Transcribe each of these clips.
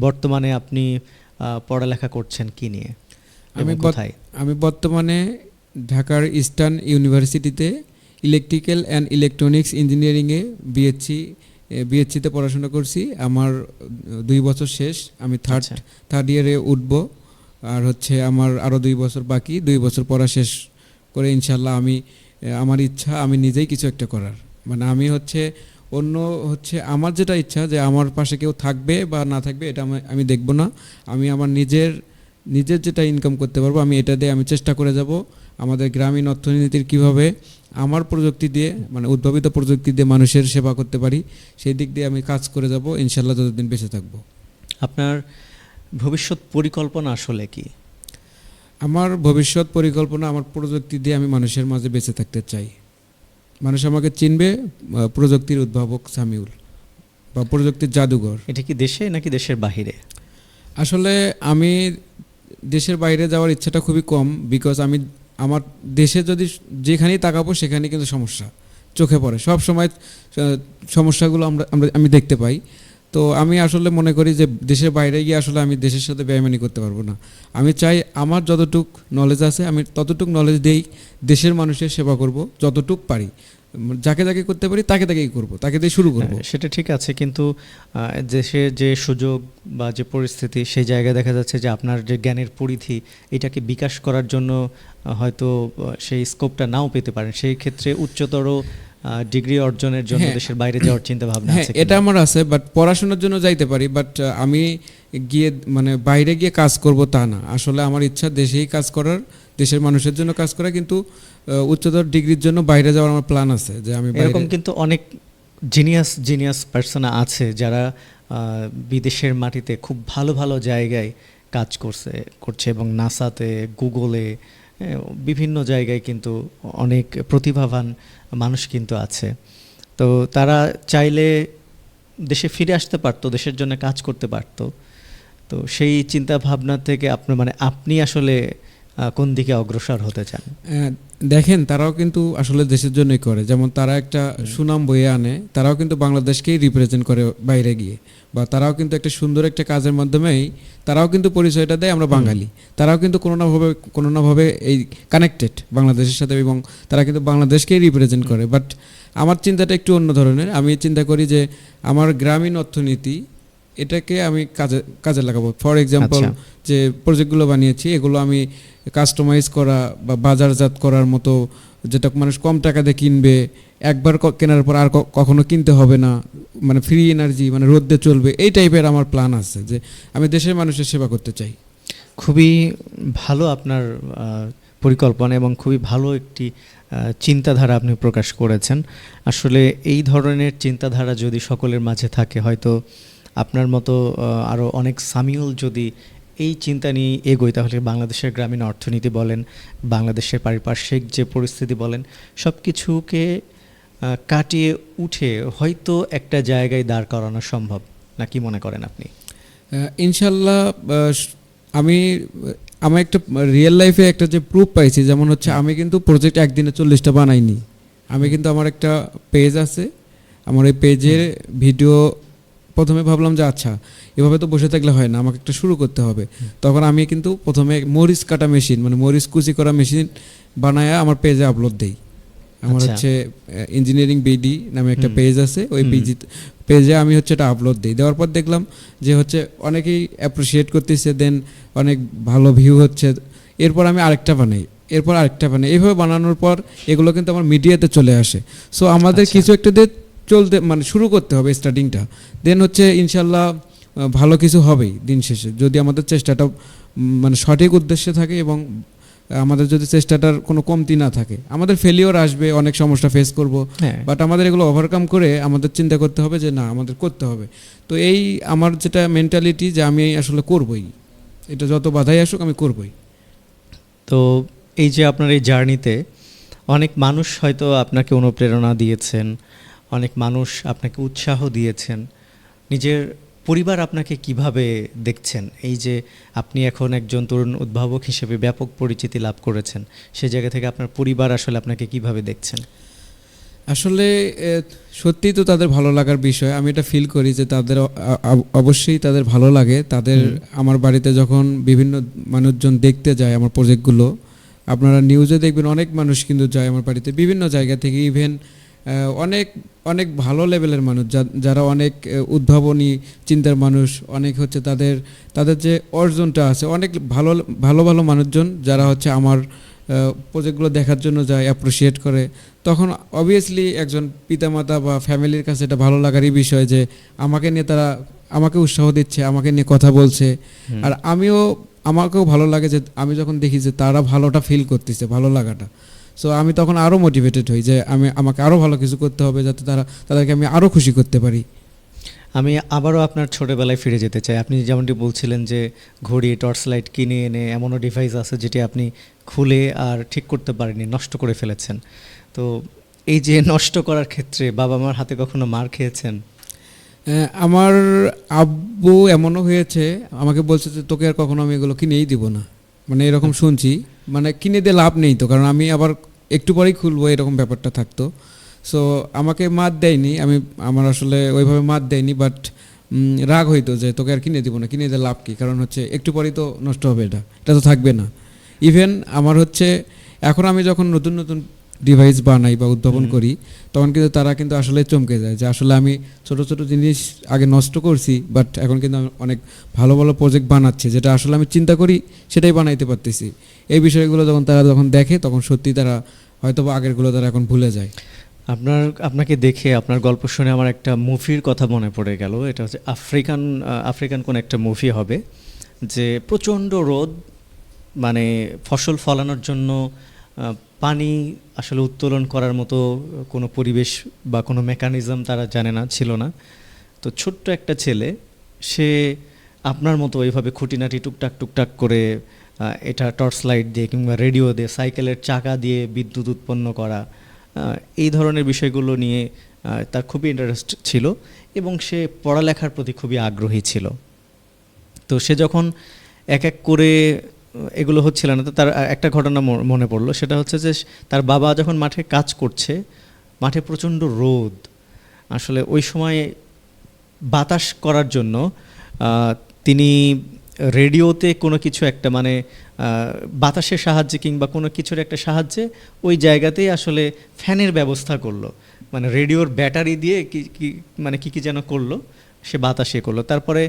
বর্তমানে আপনি পড়ালেখা করছেন কি নিয়ে? আমি কোথায়? আমি বর্তমানে ঢাকার ইস্টার্ন ইউনিভার্সিটিতে ইলেকট্রিক্যাল অ্যান্ড ইলেকট্রনিক্স ইঞ্জিনিয়ারিংয়ে বিএসসি বিএসসিতে পড়াশোনা করছি। আমার দুই বছর শেষ। আমি থার্ড। থার্ড ইয়ারে উঠব। আর হচ্ছে আমার আরও দুই বছর বাকি। দুই বছর পড়া শেষ করে ইনশাল্লাহ আমি আমার ইচ্ছা আমি নিজেই কিছু একটা করার। মানে আমি হচ্ছে অন্য হচ্ছে আমার যেটা ইচ্ছা যে আমার পাশে কেউ থাকবে বা না থাকবে এটা আমি- আমি দেখব না। আমি আমার নিজের নিজের যেটা ইনকাম করতে পারব আমি এটা দিয়ে আমি চেষ্টা করে যাব আমাদের গ্রামীণ অর্থনীতির কীভাবে আমার প্রযুক্তি দিয়ে মানে উদ্ভাবিত প্রযুক্তি দিয়ে মানুষের সেবা করতে পারি সেই দিক দিয়ে আমি কাজ করে যাব ইনশাল্লাহ যতদিন বেঁচে থাকব। আপনার ভবিষ্যৎ পরিকল্পনা আসলে কি? আমার ভবিষ্যৎ পরিকল্পনা আমার প্রযুক্তি দিয়ে আমি মানুষের মাঝে বেঁচে থাকতে চাই। মানুষ আমাকে চিনবে প্রযুক্তির উদ্ভাবক সামিউল বা প্রযুক্তির জাদুঘর। এটা কি দেশে নাকি দেশের বাহিরে? আসলে আমি দেশের বাইরে যাওয়ার ইচ্ছাটা খুবই কম বিকজ আমি আমার দেশে যদি যেখানেই তাকাবো সেখানেই কিন্তু সমস্যা চোখে পড়ে। সব সময় সমস্যাগুলো আমরা আমরা আমি দেখতে পাই। তো আমি আসলে মনে করি যে দেশের বাইরে গিয়ে আসলে আমি দেশের সাথে বেইমানি করতে পারব না। আমি চাই আমার যতটুক নলেজ আছে আমি ততটুক নলেজ দিয়েই দেশের মানুষের সেবা করব যতটুক পারি। যাকে যাকে করতে পারি তাকে তাকেই করব তাকে দিয়ে শুরু করব। হ্যাঁ, সেটা ঠিক আছে কিন্তু দেশের যে সুযোগ বা যে পরিস্থিতি সেই জায়গায় দেখা যাচ্ছে যে আপনার যে জ্ঞানের পরিধি এটাকে বিকাশ করার জন্য হয়তো সেই স্কোপটা নাও পেতে পারেন। সেই ক্ষেত্রে উচ্চতর ডিগ্রি অর্জনের জন্য হ্যাঁ। দেশের বাইরে যাওয়ার চিন্তা ভাবনা হ্যাঁ আছে এটা আমার আছে বাট পড়াশোনার জন্য যাইতে পারি বাট আমি গিয়ে মানে বাইরে গিয়ে কাজ করব তা না আসলে আমার ইচ্ছা দেশেই কাজ করার দেশের মানুষের জন্য কাজ করা কিন্তু উচ্চতর ডিগ্রির জন্য বাইরে যাওয়ার আমার প্ল্যান আছে যে আমি এরকম কিন্তু অনেক জিনিয়াস জিনিয়াস পার্সন আছে যারা বিদেশের মাটিতে খুব ভালো ভালো জায়গায় কাজ করছে করছে এবং নাসাতে গুগলে বিভিন্ন জায়গায় কিন্তু অনেক প্রতিভাবান মানুষ কিন্তু আছে। তো তারা চাইলে দেশে ফিরে আসতে পারতো, দেশের জন্য কাজ করতে পারতো। তো সেই চিন্তা ভাবনা থেকে আপনার মানে আপনি আসলে কোন দিকে অগ্রসর হতে চান? দেখেন তারাও কিন্তু আসলে দেশের জন্যই করে। যেমন তারা একটা সুনাম বয়ে আনে তারাও কিন্তু বাংলাদেশকেই রিপ্রেজেন্ট করে বাইরে গিয়ে। বা তারাও কিন্তু একটা সুন্দর একটা কাজের মাধ্যমেই তারাও কিন্তু পরিচয়টা দেয় আমরা বাঙালি। তারাও কিন্তু কোনো নাভাবে কোনো নাভাবে এই কানেক্টেড বাংলাদেশের সাথে এবং তারা কিন্তু বাংলাদেশকেই রিপ্রেজেন্ট করে। বাট আমার চিন্তাটা একটু অন্য ধরনের। আমি চিন্তা করি যে আমার গ্রামীণ অর্থনীতি এটাকে আমি কাজে কাজে লাগাবো। ফর এক্সাম্পল আচ্ছা। যে প্রজেক্টগুলো বানিয়েছি এগুলো আমি কাস্টমাইজ করা বা বাজারজাত করার মতো যেটা মানুষ কম টাকাতে কিনবে একবার কেনার পর আর কখনো কিনতে হবে না মানে ফ্রি এনার্জি মানে রোদ্দে চলবে এই টাইপের আমার প্ল্যান আছে যে আমি দেশের মানুষের সেবা করতে চাই। খুবই ভালো আপনার পরিকল্পনা এবং খুবই ভালো একটি চিন্তাধারা আপনি প্রকাশ করেছেন। আসলে এই ধরনের চিন্তাধারা যদি সকলের মাঝে থাকে হয়তো আপনার মতো আরও অনেক সামিউল যদি এই চিন্তা নিয়ে এগোয় তাহলে বাংলাদেশের গ্রামীণ অর্থনীতি বলেন বাংলাদেশের পারিপার্শ্বিক যে পরিস্থিতি বলেন সব কিছুকে কাটিয়ে উঠে হয়তো একটা জায়গায় দাঁড় করানো সম্ভব। না কি মনে করেন আপনি? ইনশাল্লাহ আমি আমার একটা রিয়েল লাইফে একটা যে প্রুফ পাইছি যেমন হচ্ছে আমি কিন্তু প্রজেক্ট একদিনে চল্লিশটা বানাইনি। আমি কিন্তু আমার একটা পেজ আছে আমার এই পেজের ভিডিও প্রথমে ভাবলাম যে আচ্ছা এভাবে তো বসে থাকলে হয় না আমাকে একটা শুরু করতে হবে। তখন আমি কিন্তু প্রথমে মরিচ কাটা মেশিন মানে মরিচ কুচি করা মেশিন বানায় আমার পেজে আপলোড দেই। আমার আচ্ছা। হচ্ছে ইঞ্জিনিয়ারিং বিডি নামে একটা পেজ আছে ওই। পেজ পেজে আমি হচ্ছে এটা আপলোড দিই। দেওয়ার পর দেখলাম যে হচ্ছে অনেকেই অ্যাপ্রিসিয়েট করতেছে দেন অনেক ভালো ভিউ হচ্ছে। এরপর আমি আরেকটা বানাই এরপর আরেকটা বানাই। এইভাবে বানানোর পর এগুলো কিন্তু আমার মিডিয়াতে চলে আসে। সো আমাদের আচ্ছা। কিছু একটা দিয়ে চলতে মানে শুরু করতে হবে স্টার্টিংটা দেন হচ্ছে ইনশাল্লাহ ভালো কিছু হবেই দিন শেষে। যদি আমাদের চেষ্টাটা মানে সঠিক উদ্দেশ্যে থাকে এবং আমাদের যদি চেষ্টাটার কোনো কমতি না থাকে। আমাদের ফেলিওর আসবে অনেক সমস্যা ফেস করব। বাট আমাদের এগুলো ওভারকাম করে আমাদের চিন্তা করতে হবে যে না আমাদের করতে হবে। তো এই আমার যেটা মেন্টালিটি যে আমি আসলে করবই। এটা যত বাধাই আসুক আমি করবই। তো এই যে আপনার এই জার্নিতে অনেক মানুষ হয়তো আপনাকে অনুপ্রেরণা দিয়েছেন। অনেক মানুষ আপনাকে উৎসাহ দিয়েছেন। নিজের পরিবার আপনাকে কীভাবে দেখছেন? এই যে আপনি এখন একজন তরুণ উদ্ভাবক হিসেবে ব্যাপক পরিচিতি লাভ করেছেন সে জায়গা থেকে আপনার পরিবার আসলে আপনাকে কীভাবে দেখছেন? আসলে এ, সত্যিই তো তাদের ভালো লাগার বিষয়। আমি এটা ফিল করি যে তাদের অবশ্যই তাদের ভালো লাগে। তাদের আমার বাড়িতে যখন বিভিন্ন মানুষজন দেখতে যায় আমার প্রজেক্টগুলো আপনারা নিউজে দেখবেন অনেক মানুষ কিন্তু যায় আমার বাড়িতে। বিভিন্ন জায়গা থেকে ইভেন অনেক অনেক ভালো লেভেলের মানুষ যারা অনেক উদ্ভাবনী চিন্তার মানুষ অনেক হচ্ছে তাদের তাদের যে অর্জনটা আছে অনেক ভালো ভালো ভালো মানুষজন যারা হচ্ছে আমার প্রজেক্টগুলো দেখার জন্য যায় অ্যাপ্রিসিয়েট করে। তখন অবভিয়াসলি একজন পিতামাতা বা ফ্যামিলির কাছে এটা ভালো লাগারই বিষয় যে আমাকে নিয়ে তারা আমাকে উৎসাহ দিচ্ছে আমাকে নিয়ে কথা বলছে। আর আমিও আমাকেও ভালো লাগে যে আমি যখন দেখি যে তারা ভালোটা ফিল করতেছে ভালো লাগাটা। সো আমি তখন আরও মোটিভেটেড হই যে আমি আমাকে আরও ভালো কিছু করতে হবে যাতে তারা তাদেরকে আমি আরও খুশি করতে পারি। আমি আবারও আপনার ছোটোবেলায় ফিরে যেতে চাই। আপনি যেমনটি বলছিলেন যে ঘড়ি টর্চ লাইট কিনে এনে এমনও ডিভাইস আছে যেটি আপনি খুলে আর ঠিক করতে পারেননি নষ্ট করে ফেলেছেন। তো এই যে নষ্ট করার ক্ষেত্রে বাবা মার হাতে কখনো মার খেয়েছেন? আমার আব্বু এমনও হয়েছে আমাকে বলছে যে তোকে আর কখনো আমি এগুলো কিনেই দিব না। মানে এরকম শুনছি। মানে কিনে দিয়ে লাভ নেই তো, কারণ আমি আবার একটু পরেই খুলবো, এরকম ব্যাপারটা থাকতো। সো আমাকে মাত দেয়নি, আমি, আমার আসলে ওইভাবে মাত দেয়নি বাট রাগ হইতো যে তোকে আর কিনে দিব না, কিনে দিয়ে লাভ কী? কারণ হচ্ছে একটু পরেই তো নষ্ট হবে এটা এটা তো থাকবে না। ইভেন আমার হচ্ছে, এখন আমি যখন নতুন নতুন ডিভাইস বানাই বা উদ্ভাবন করি তখন কিন্তু তারা কিন্তু আসলে চমকে যায় যে আসলে আমি ছোট ছোট জিনিস আগে নষ্ট করছি বাট এখন কিন্তু আমি অনেক ভালো ভালো প্রজেক্ট বানাচ্ছে যেটা আসলে আমি চিন্তা করি সেটাই বানাইতে পারতেছি। এই বিষয়গুলো যখন তারা যখন দেখে তখন সত্যি তারা হয়তো বা আগেরগুলো তারা এখন ভুলে যায়। আপনার আপনাকে দেখে আপনার গল্প শুনে আমার একটা মুভির কথা মনে পড়ে গেল এটা হচ্ছে আফ্রিকান আফ্রিকান কোন একটা মুভি হবে যে প্রচণ্ড রোদ মানে ফসল ফলানোর জন্য পানি আসলে উত্তোলন করার মতো কোনো পরিবেশ বা কোনো মেকানিজম তারা জানে না, ছিল না। তো ছোট্ট একটা ছেলে, সে আপনার মতো ওইভাবে খুঁটিনাটি টুকটাক টুকটাক করে এটা টর্চ লাইট দিয়ে কিংবা রেডিও দিয়ে, সাইকেলের চাকা দিয়ে বিদ্যুৎ উৎপন্ন করা এই ধরনের বিষয়গুলো নিয়ে তার খুবই ইন্টারেস্ট ছিল এবং সে পড়ালেখার প্রতি খুবই আগ্রহী ছিল। তো সে যখন এক এক করে এগুলো হচ্ছিল না। তো তার একটা ঘটনা মনে পড়ল। সেটা হচ্ছে যে তার বাবা যখন মাঠে কাজ করছে, মাঠে প্রচণ্ড রোদ। আসলে ওই সময় বাতাস করার জন্য তিনি রেডিওতে কোনো কিছু একটা মানে বাতাসের সাহায্যে কিংবা কোনো কিছুর একটা সাহায্যে ওই জায়গাতেই আসলে ফ্যানের ব্যবস্থা করল। মানে রেডিওর ব্যাটারি দিয়ে কি কি মানে কী কী যেন করল, সে বাতাসে করল। তারপরে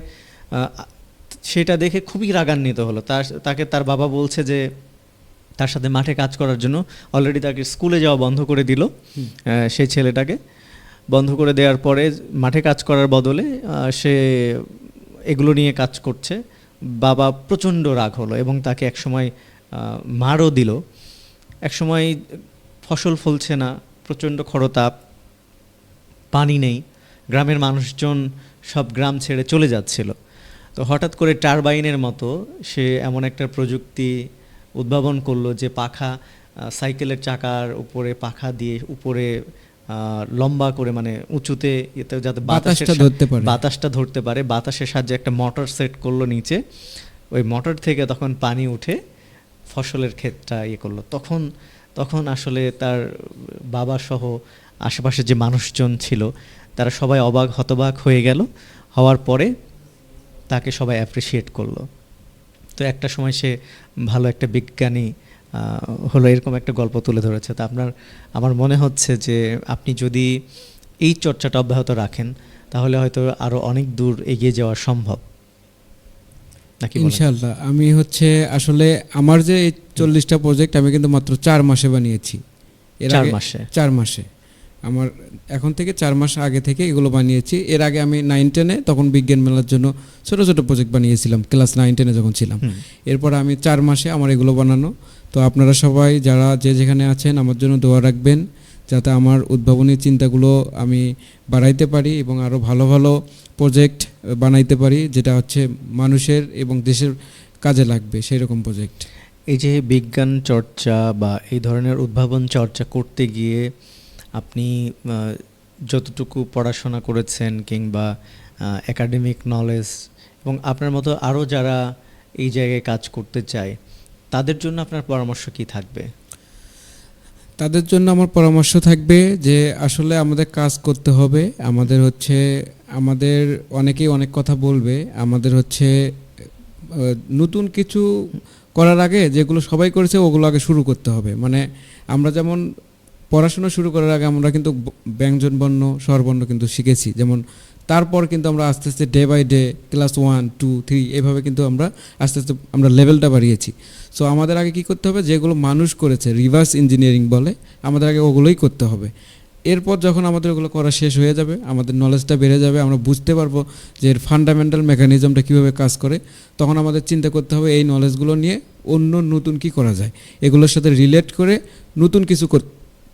সেটা দেখে খুবই রাগান্বিত হলো। তার তাকে তার বাবা বলছে যে তার সাথে মাঠে কাজ করার জন্য অলরেডি তাকে স্কুলে যাওয়া বন্ধ করে দিল। সেই ছেলেটাকে বন্ধ করে দেওয়ার পরে মাঠে কাজ করার বদলে সে এগুলো নিয়ে কাজ করছে। বাবা প্রচণ্ড রাগ হলো এবং তাকে একসময় মারও দিল। একসময় ফসল ফলছে না প্রচণ্ড খরতাপ পানি নেই। গ্রামের মানুষজন সব গ্রাম ছেড়ে চলে যাচ্ছিল। তো হঠাৎ করে টারবাইনের মতো সে এমন একটা প্রযুক্তি উদ্ভাবন করল যে পাখা সাইকেলের চাকার উপরে পাখা দিয়ে উপরে লম্বা করে মানে উঁচুতে এতে যাতে বাতাসটা ধরতে পারে। বাতাসটা ধরতে পারে। বাতাসের সাহায্যে একটা মোটর সেট করল নিচে। ওই মোটর থেকে তখন পানি উঠে ফসলের ক্ষেতটা ইয়ে করল। তখন তখন আসলে তার বাবা সহ আশেপাশে যে মানুষজন ছিল তারা সবাই অবাক হতবাক হয়ে গেল। হওয়ার পরে তাকে সবাই অ্যাপ্রিসিয়েট করল। তো একটা সময় সে ভালো একটা বিজ্ঞানী হলো এরকম একটা গল্প তুলে ধরেছে। তা আপনার আমার মনে হচ্ছে যে আপনি যদি এই চর্চাটা অব্যাহত রাখেন তাহলে হয়তো আরও অনেক দূর এগিয়ে যাওয়া সম্ভব। নাকি? ইনশাল্লাহ আমি হচ্ছে আসলে আমার যে এই চল্লিশটা প্রজেক্ট আমি কিন্তু মাত্র চার মাসে বানিয়েছি। চার মাসে? চার মাসে। আমার এখন থেকে চার মাস আগে থেকে এগুলো বানিয়েছি। এর আগে আমি নাইন টেনে তখন বিজ্ঞান মেলার জন্য ছোট ছোট প্রজেক্ট বানিয়েছিলাম ক্লাস নাইন টেনে যখন ছিলাম। এরপর আমি চার মাসে আমার এগুলো বানানো। তো আপনারা সবাই যারা যে যেখানে আছেন আমার জন্য দোয়া রাখবেন যাতে আমার উদ্ভাবনী চিন্তাগুলো আমি বাড়াইতে পারি এবং আরও ভালো ভালো প্রজেক্ট বানাইতে পারি যেটা হচ্ছে মানুষের এবং দেশের কাজে লাগবে সেই রকম প্রজেক্ট এই যে বিজ্ঞান চর্চা বা এই ধরনের উদ্ভাবন চর্চা করতে গিয়ে আপনি যতটুকু পড়াশোনা করেছেন কিংবা একাডেমিক নলেজ এবং আপনার মতো আরও যারা এই জায়গায় কাজ করতে চায়, তাদের জন্য আপনার পরামর্শ কি থাকবে? তাদের জন্য আমার পরামর্শ থাকবে যে আসলে আমাদের কাজ করতে হবে। আমাদের হচ্ছে, আমাদের অনেকেই অনেক কথা বলবে। আমাদের হচ্ছে নতুন কিছু করার আগে যেগুলো সবাই করেছে ওগুলো আগে শুরু করতে হবে। মানে আমরা যেমন পড়াশোনা শুরু করার আগে আমরা কিন্তু ব্যঞ্জন বর্ণ স্বরবর্ণ কিন্তু শিখেছি। যেমন তারপর কিন্তু আমরা আস্তে আস্তে day by day class one two three এভাবে কিন্তু আমরা আস্তে আস্তে আমরা লেভেলটা বাড়িয়েছি। সো আমাদের আগে কি করতে হবে? যেগুলো মানুষ করেছে রিভার্স ইঞ্জিনিয়ারিং বলে, আমাদের আগে ওগুলোই করতে হবে। এরপর যখন আমাদের ওগুলো করা শেষ হয়ে যাবে, আমাদের নলেজটা বেড়ে যাবে, আমরা বুঝতে পারব যে এর ফান্ডামেন্টাল মেকানিজমটা কীভাবে কাজ করে, তখন আমাদের চিন্তা করতে হবে এই নলেজগুলো নিয়ে অন্য নতুন কি করা যায়? এগুলোর সাথে রিলেট করে নতুন কিছু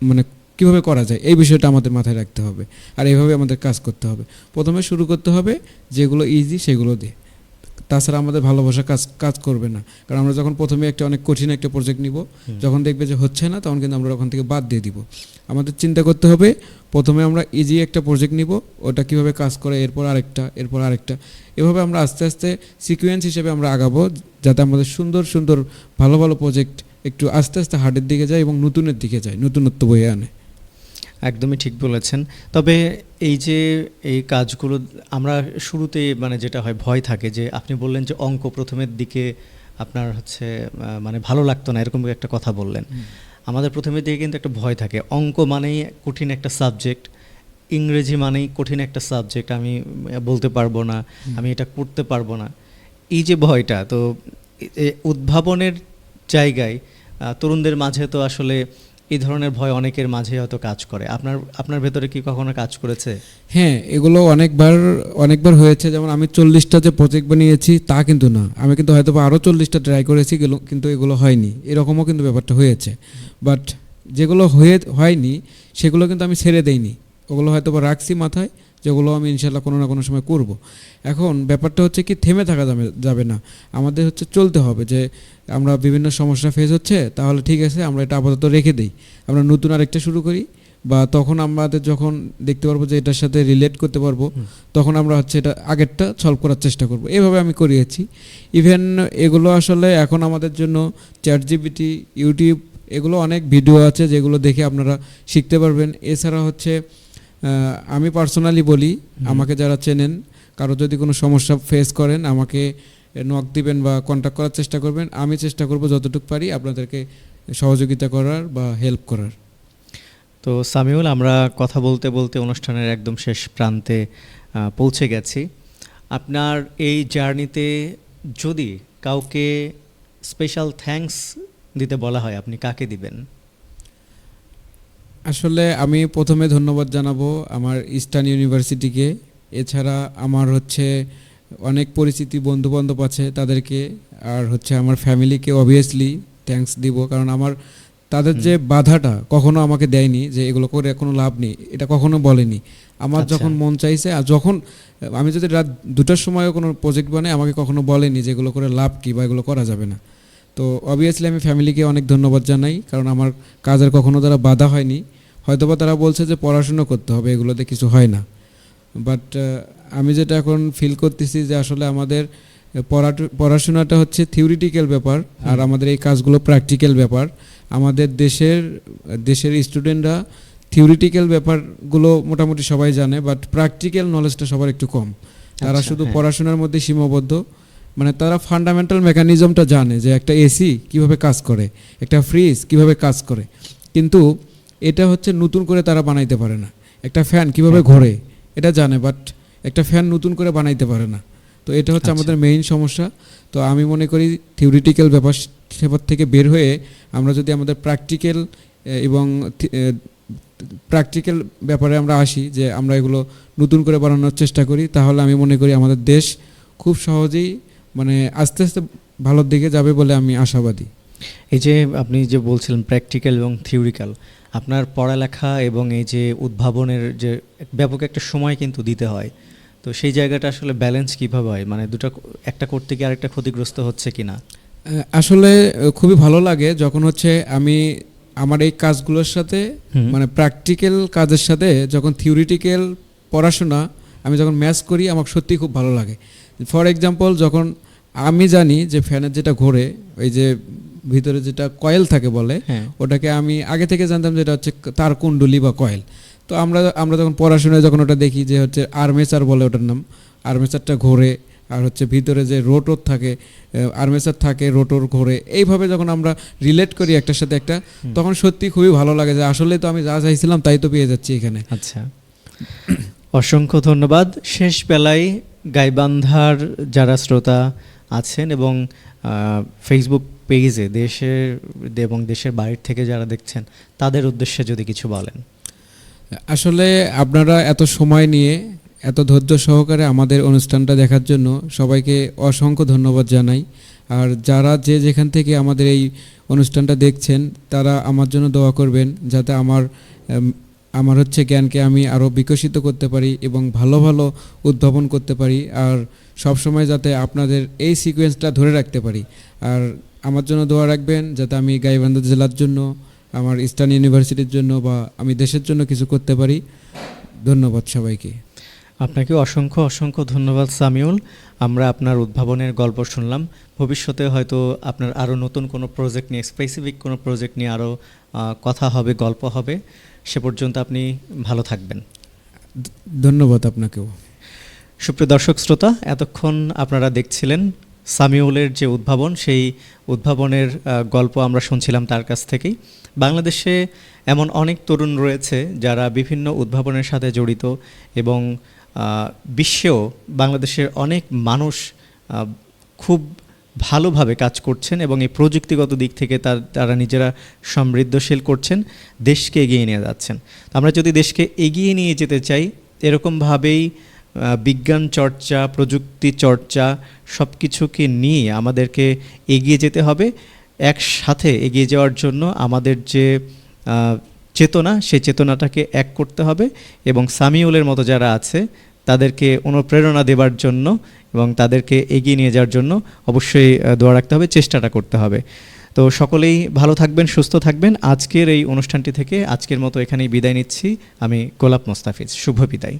মানে কীভাবে করা যায়? এই বিষয়টা আমাদের মাথায় রাখতে হবে। আর এইভাবে আমাদের কাজ করতে হবে। প্রথমে শুরু করতে হবে যেগুলো ইজি সেগুলো দিয়ে। তাছাড়া আমাদের ভালোবাসা কাজ কাজ করবে না। কারণ আমরা যখন প্রথমে একটা অনেক কঠিন একটা প্রজেক্ট নিব যখন দেখবে যে হচ্ছে না তখন কিন্তু আমরা ওখান থেকে বাদ দিয়ে দিব। আমাদের চিন্তা করতে হবে প্রথমে আমরা ইজি একটা প্রজেক্ট নিব ওটা কীভাবে কাজ করে এরপর আরেকটা এরপর আরেকটা। এভাবে আমরা আস্তে আস্তে সিকুয়েন্স হিসেবে আমরা আগাবো যাতে আমাদের সুন্দর সুন্দর ভালো ভালো প্রজেক্ট একটু আস্তে আস্তে হার্ডের দিকে যায় এবং নতুনের দিকে যায় নতুনত্ব বয়ে আনে। একদমই ঠিক বলেছেন। তবে এই যে এই কাজগুলো আমরা শুরুতে মানে যেটা হয় ভয় থাকে যে আপনি বললেন যে অঙ্ক প্রথমের দিকে আপনার হচ্ছে মানে ভালো লাগতো না এরকম একটা কথা বললেন। আমাদের প্রথমের দিকে কিন্তু একটা ভয় থাকে। অঙ্ক মানেই কঠিন একটা সাবজেক্ট ইংরেজি মানেই কঠিন একটা সাবজেক্ট আমি বলতে পারব না আমি এটা করতে পারব না। এই যে ভয়টা তো উদ্ভাবনের জায়গায় তরুণদের মাঝে তো আসলে এই ধরনের ভয় অনেকের মাঝে হয়তো কাজ করে। আপনার আপনার ভেতরে কি কখনো কাজ করেছে? হ্যাঁ এগুলো অনেকবার অনেকবার হয়েছে। যেমন আমি চল্লিশটা যে প্রজেক্ট বানিয়েছি, তা কিন্তু না। আমি কিন্তু হয়তো আরও চল্লিশটা ট্রাই করেছি কিন্তু এগুলো হয়নি। এরকমও কিন্তু ব্যাপারটা হয়েছে। বাট যেগুলো হয়ে, হয়নি, সেগুলো কিন্তু আমি ছেড়ে দেইনি। ওগুলো হয়তো বা রাখছি মাথায় যেগুলো আমি ইনশাল্লাহ কোনো না কোনো সময় করব। এখন ব্যাপারটা হচ্ছে কি থেমে থাকা যাবে যাবে না। আমাদের হচ্ছে চলতে হবে যে আমরা বিভিন্ন সমস্যা ফেস হচ্ছে তাহলে ঠিক আছে আমরা এটা আপাতত রেখে দিই। আমরা নতুন আরেকটা শুরু করি বা তখন আমাদের যখন দেখতে পারব যে এটার সাথে রিলেট করতে পারব তখন আমরা হচ্ছে এটা আগেরটা সলভ করার চেষ্টা করব। এভাবে আমি করিয়েছি। ইভেন এগুলো আসলে এখন আমাদের জন্য চ্যাট জিবিটি ইউটিউব এগুলো অনেক ভিডিও আছে যেগুলো দেখে আপনারা শিখতে পারবেন। এছাড়া হচ্ছে আমি পার্সোনালি বলি আমাকে যারা চেনেন কারও যদি কোনো সমস্যা ফেস করেন আমাকে নক দিবেন বা কন্ট্যাক্ট করার চেষ্টা করবেন। আমি চেষ্টা করব যতটুকু পারি আপনাদেরকে সহযোগিতা করার বা হেল্প করার। তো সামিউল আমরা কথা বলতে বলতে অনুষ্ঠানের একদম শেষ প্রান্তে পৌঁছে গেছি। আপনার এই জার্নিতে যদি কাউকে স্পেশাল থ্যাঙ্কস দিতে বলা হয় আপনি কাকে দিবেন? আসলে আমি প্রথমে ধন্যবাদ জানাব আমার ইস্টার্ন ইউনিভার্সিটিকে এছাড়া আমার হচ্ছে অনেক পরিচিতি বন্ধু বান্ধব আছে তাদেরকে আর হচ্ছে আমার ফ্যামিলিকে অবভিয়াসলি থ্যাঙ্কস দিব কারণ আমার তাদের যে বাধাটা কখনো আমাকে দেয়নি যে এগুলো করে কোনো লাভ নেই এটা কখনো বলেনি। আমার আচ্ছা। যখন মন চাইছে আর যখন আমি যদি রাত দুটার সময়ও কোনো প্রজেক্ট বানাই আমাকে কখনো বলেনি যে এগুলো করে লাভ কী বা এগুলো করা যাবে না। তো অবভিয়াসলি আমি ফ্যামিলিকে অনেক ধন্যবাদ জানাই কারণ আমার কাজের কখনো তারা বাধা হয়নি। হয়তোবা তারা বলছে যে পড়াশুনো করতে হবে এগুলোতে কিছু হয় না। বাট আমি যেটা এখন ফিল করতেছি যে আসলে আমাদের পড়াশোনাটা হচ্ছে থিওরিটিক্যাল ব্যাপার আর আমাদের এই কাজগুলো প্র্যাকটিক্যাল ব্যাপার। আমাদের দেশের দেশের স্টুডেন্টরা থিওরিটিক্যাল ব্যাপারগুলো মোটামুটি সবাই জানে বাট প্র্যাকটিক্যাল নলেজটা সবার একটু কম। তারা আচ্ছা, শুধু হ্যাঁ। পড়াশোনার মধ্যে সীমাবদ্ধ। মানে তারা ফান্ডামেন্টাল মেকানিজমটা জানে যে একটা এসি কীভাবে কাজ করে একটা ফ্রিজ কীভাবে কাজ করে কিন্তু এটা হচ্ছে নতুন করে তারা বানাইতে পারে না একটা ফ্যান কীভাবে হ্যাঁ। ঘোরে এটা জানে বাট একটা ফ্যান নতুন করে বানাইতে পারে না তো এটা হচ্ছে আচ্ছা। আমাদের মেইন সমস্যা তো আমি মনে করি থিওরিটিক্যাল ব্যাপার সেপার থেকে বের হয়ে আমরা যদি আমাদের প্র্যাকটিক্যাল এবং প্র্যাকটিক্যাল ব্যাপারে আমরা আসি যে আমরা এগুলো নতুন করে বানানোর চেষ্টা করি তাহলে আমি মনে করি আমাদের দেশ খুব সহজেই মানে আস্তে আস্তে ভালোর দিকে যাবে বলে আমি আশাবাদী। এই যে আপনি যে বলছিলেন প্র্যাকটিক্যাল এবং থিওরিক্যাল আপনার পড়ালেখা এবং এই যে উদ্ভাবনের যে ব্যাপক একটা সময় কিন্তু দিতে হয় তো সেই জায়গাটা আসলে ব্যালেন্স কীভাবে হয়? মানে দুটো একটা করতে গিয়ে আরেকটা ক্ষতিগ্রস্ত হচ্ছে কিনা? আহ, আসলে খুবই ভালো লাগে যখন হচ্ছে আমি আমার এই কাজগুলোর সাথে মানে প্র্যাকটিক্যাল কাজের সাথে যখন থিওরিটিক্যাল পড়াশোনা আমি যখন ম্যাচ করি আমার সত্যিই খুব ভালো লাগে। ফর এক্সাম্পল যখন আমি জানি যে ফ্যানের যেটা ঘোরে ওই যে ভিতরে যেটা কয়েল থাকে বলে হ্যাঁ। ওটাকে আমি আগে থেকে জানতাম যেটা হচ্ছে তার কুণ্ডলি বা কয়েল। তো আমরা আমরা যখন পড়াশোনায় যখন ওটা দেখি যে হচ্ছে আর্মেচার বলে ওটার নাম আর্মেচারটা ঘোরে আর হচ্ছে ভিতরে যে রোটর থাকে আর্মেচার থাকে রোটর ঘোরে এইভাবে যখন আমরা রিলেট করি একটার সাথে একটা তখন সত্যি খুবই ভালো লাগে যে আসলে তো আমি যা চাইছিলাম তাই তো পেয়ে যাচ্ছি এখানে। আচ্ছা। অসংখ্য ধন্যবাদ। শেষ বেলায় গাইবান্ধার যারা শ্রোতা আছেন এবং ফেসবুক পেজে দেশের, এবং দেশের বাইরে থেকে যারা দেখছেন, তাদের উদ্দেশ্যে যদি কিছু বলেন। আসলে আপনারা এত সময় নিয়ে, এত ধৈর্য সহকারে আমাদের অনুষ্ঠানটা দেখার জন্য সবাইকে অসংখ্য ধন্যবাদ জানাই। আর যারা যে যেখান থেকে আমাদের এই অনুষ্ঠানটা দেখছেন, তারা আমার জন্য দোয়া করবেন, যাতে আমার আমার হচ্ছে জ্ঞানকে আমি আরও বিকশিত করতে পারি এবং ভালো ভালো উদ্ভাবন করতে পারি আর সব সময় যাতে আপনাদের এই সিকোয়েন্সটা ধরে রাখতে পারি। আর আমার জন্য দোয়া রাখবেন যাতে আমি গাইবান্ধা জেলার জন্য, আমার ইস্টার্ন ইউনিভার্সিটির জন্য বা আমি দেশের জন্য কিছু করতে পারি। ধন্যবাদ সবাইকে। আপনাকে অসংখ্য অসংখ্য ধন্যবাদ সামিউল। আমরা আপনার উদ্ভাবনের গল্প শুনলাম। ভবিষ্যতে হয়তো আপনার আরও নতুন কোনো প্রজেক্ট নিয়ে স্পেসিফিক কোনো প্রজেক্ট নিয়ে আরও কথা হবে গল্প হবে। সে পর্যন্ত আপনি ভালো থাকবেন। ধন্যবাদ আপনাকেও। সুপ্রিয় দর্শক শ্রোতা এতক্ষণ আপনারা দেখছিলেন সামিউলের যে উদ্ভাবন সেই উদ্ভাবনের গল্প আমরা শুনছিলাম তার কাছ থেকেই। বাংলাদেশে এমন অনেক তরুণ রয়েছে যারা বিভিন্ন উদ্ভাবনের সাথে জড়িত এবং বিশ্বেও বাংলাদেশের অনেক মানুষ খুব ভালোভাবে কাজ করছেন এবং এই প্রযুক্তিগত দিক থেকে তার, তারা নিজেরা সমৃদ্ধশীল করছেন, দেশকে এগিয়ে নিয়ে যাচ্ছেন। আমরা যদি দেশকে এগিয়ে নিয়ে যেতে চাই, এরকমভাবেই বিজ্ঞান চর্চা, প্রযুক্তি চর্চা সব কিছুকে নিয়ে আমাদেরকে এগিয়ে যেতে হবে। একসাথে এগিয়ে যাওয়ার জন্য আমাদের যে চেতনা, সেই চেতনাটাকে এক করতে হবে এবং সামিউলের মতো যারা আছে, তাদেরকে অনুপ্রেরণা দেবার জন্য এবং তাদেরকে এগিয়ে নিয়ে যাওয়ার জন্য অবশ্যই দোয়া রাখতে হবে, চেষ্টাটা করতে হবে। তো সকলেই ভালো থাকবেন, সুস্থ থাকবেন। আজকের এই অনুষ্ঠানটি থেকে আজকের মতো এখানেই বিদায় নিচ্ছি। আমি গোলাপ মোস্তাফিজ, শুভ বিদায়।